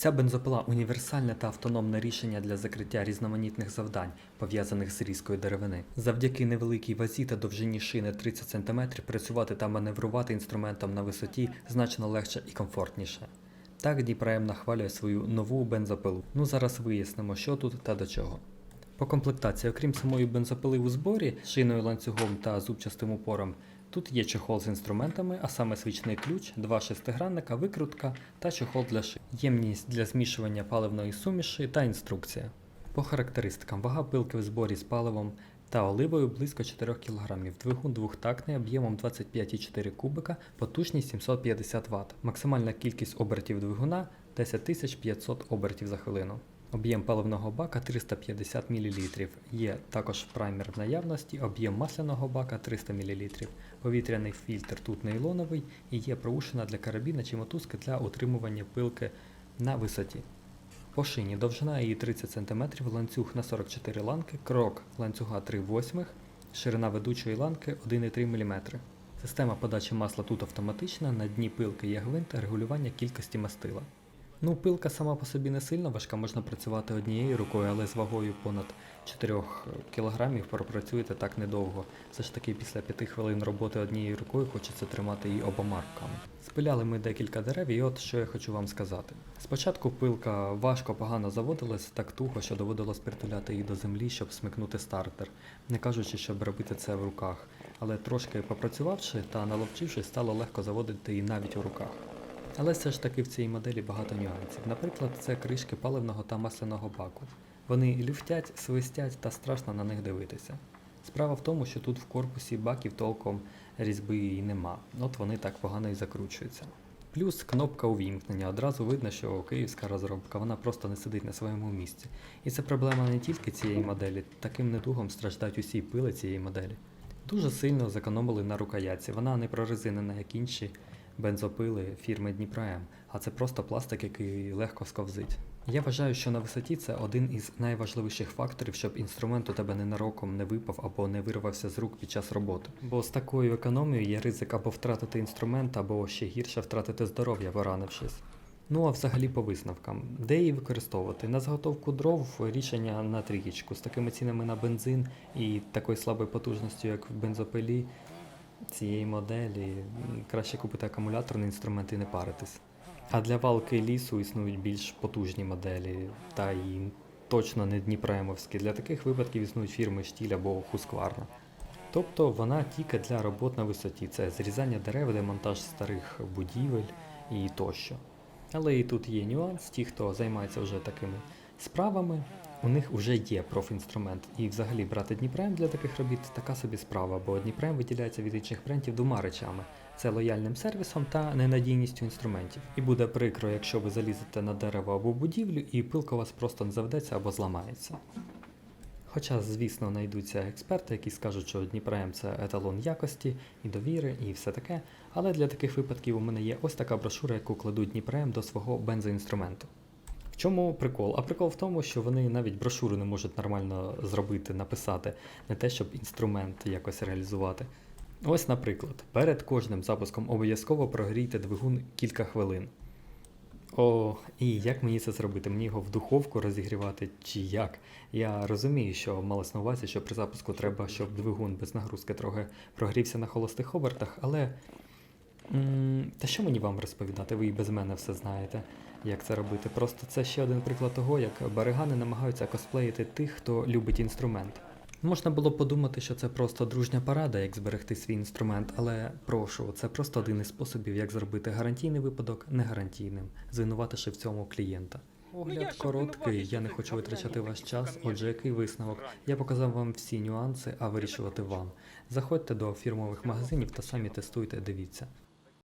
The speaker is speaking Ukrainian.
Ця бензопила універсальне та автономне рішення для закриття різноманітних завдань, пов'язаних з різкою деревини. Завдяки невеликій вазі та довжині шини 30 см працювати та маневрувати інструментом на висоті значно легше і комфортніше. Так Дніпром нахвалює свою нову бензопилу. Ну зараз вияснимо, що тут та до чого. По комплектації, окрім самої бензопили у зборі, шиною ланцюгом та зубчастим упором, тут є чохол з інструментами, а саме свічний ключ, два шестигранника, викрутка та чохол для шин, ємність для змішування паливної суміші та інструкція. По характеристикам, вага пилки в зборі з паливом та оливою близько 4 кг, двигун двохтактний об'ємом 25,4 кубика, потужність 750 Вт, максимальна кількість обертів двигуна 10500 обертів за хвилину. Об'єм паливного бака 350 мл. Є також праймер в наявності, об'єм масляного бака 300 мл. Повітряний фільтр тут нейлоновий і є проушина для карабіна чи мотузки для утримування пилки на висоті. По шині довжина її 30 см, ланцюг на 44 ланки, крок ланцюга 3 восьмих, ширина ведучої ланки 1,3 мм. Система подачі масла тут автоматична, на дні пилки є гвинт регулювання кількості мастила. Ну, пилка сама по собі не сильно важка, можна працювати однією рукою, але з вагою понад 4 кг пропрацюєте так недовго. Все ж таки після 5 хвилин роботи однією рукою хочеться тримати її обома руками. Спиляли ми декілька дерев, і от що я хочу вам сказати. Спочатку пилка важко погано заводилась так тухо, що доводилось притуляти її до землі, щоб смикнути стартер, не кажучи, щоб робити це в руках. Але трошки попрацювавши та наловчившись, стало легко заводити її навіть у руках. Але все ж таки в цій моделі багато нюансів. Наприклад, це кришки паливного та масляного баку. Вони люфтять, свистять та страшно на них дивитися. Справа в тому, що тут в корпусі баків толком різьби і нема, от вони так погано і закручуються. Плюс кнопка увімкнення. Одразу видно, що київська розробка вона просто не сидить на своєму місці. І це проблема не тільки цієї моделі, таким недугом страждають усі пили цієї моделі. Дуже сильно зекономили на рукоятці, вона не прорезинена, як інші бензопили фірми Дніпром, а це просто пластик, який легко сковзить. Я вважаю, що на висоті це один із найважливіших факторів, щоб інструмент у тебе ненароком не випав або не вирвався з рук під час роботи. Бо з такою економією є ризик або втратити інструмент, або ще гірше втратити здоров'я, поранившись. Ну а взагалі по висновкам, де її використовувати? На заготовку дров рішення на трієчку. З такими цінами на бензин і такою слабою потужністю, як в бензопилі цієї моделі, краще купити акумуляторний інструмент і не паритись. А для валки лісу існують більш потужні моделі, та і точно не дніпремовські. Для таких випадків існують фірми Штіль або Хускварна. Тобто вона тільки для робот на висоті. Це зрізання дерев, демонтаж старих будівель і тощо. Але і тут є нюанс, ті, хто займається вже такими справами, у них вже є профінструмент. І взагалі брати Дніпрем для таких робіт така собі справа, бо Дніпрем виділяється від інших брендів двома речами: це лояльним сервісом та ненадійністю інструментів. І буде прикро, якщо ви залізете на дерево або будівлю, і пилка у вас просто не заведеться або зламається. Хоча, звісно, знайдуться експерти, які скажуть, що Дніпром це еталон якості і довіри, і все таке. Але для таких випадків у мене є ось така брошура, яку кладуть Дніпром до свого бензоінструменту. Чому прикол? А прикол в тому, що вони навіть брошуру не можуть нормально зробити, написати, не те, щоб інструмент якось реалізувати. Ось, наприклад, перед кожним запуском обов'язково прогрійте двигун кілька хвилин. О, і як мені це зробити? Мені його в духовку розігрівати чи як? Я розумію, що малось на увазі, що при запуску треба, щоб двигун без нагрузки трохи прогрівся на холостих обертах, але. Та що мені вам розповідати? Ви і без мене все знаєте, як це робити. Просто це ще один приклад того, як баригани намагаються косплеїти тих, хто любить інструмент. Можна було подумати, що це просто дружня парада, як зберегти свій інструмент, але прошу, це просто один із способів, як зробити гарантійний випадок негарантійним, звинувативши в цьому клієнта. Огляд короткий, я не хочу витрачати ваш час. Отже, який висновок? Я показав вам всі нюанси, а вирішувати вам. Заходьте до фірмових магазинів та самі тестуйте, дивіться.